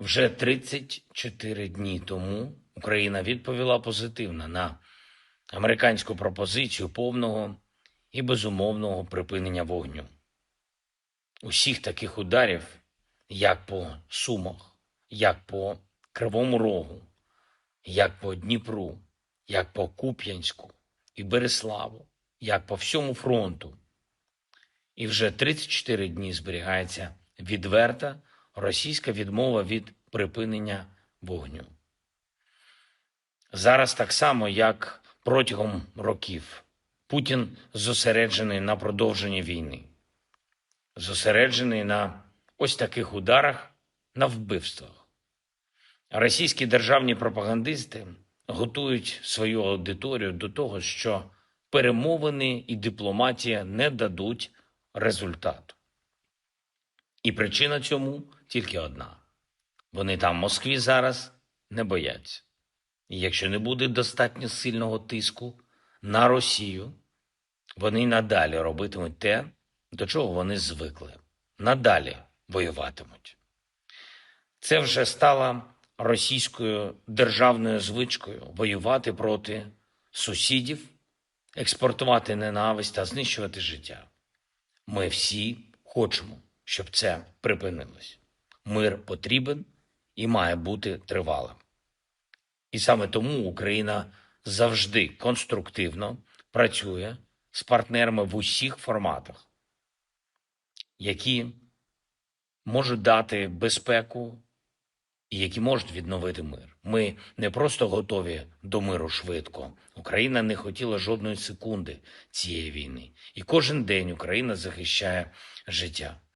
Вже 34 дні тому Україна відповіла позитивно на американську пропозицію повного і безумовного припинення вогню. Усіх таких ударів, як по Сумах, як по Кривому Рогу, як по Дніпру, як по Куп'янську і Береславу, як по всьому фронту. І вже 34 дні зберігається відверта російська відмова від припинення вогню. Зараз так само, як протягом років, Путін зосереджений на продовженні війни, зосереджений на ось таких ударах, на вбивствах. Російські державні пропагандисти готують свою аудиторію до того, що перемовини і дипломатія не дадуть результату. І причина цьому тільки одна: вони там, в Москві, зараз не бояться. І якщо не буде достатньо сильного тиску на Росію, вони надалі робитимуть те, до чого вони звикли. Надалі воюватимуть. Це вже стало російською державною звичкою воювати проти сусідів, експортувати ненависть та знищувати життя. Ми всі хочемо, щоб це припинилось. Мир потрібен і має бути тривалим. І саме тому Україна завжди конструктивно працює з партнерами в усіх форматах, які можуть дати безпеку і які можуть відновити мир. Ми не просто готові до миру швидко. Україна не хотіла жодної секунди цієї війни. І кожен день Україна захищає життя.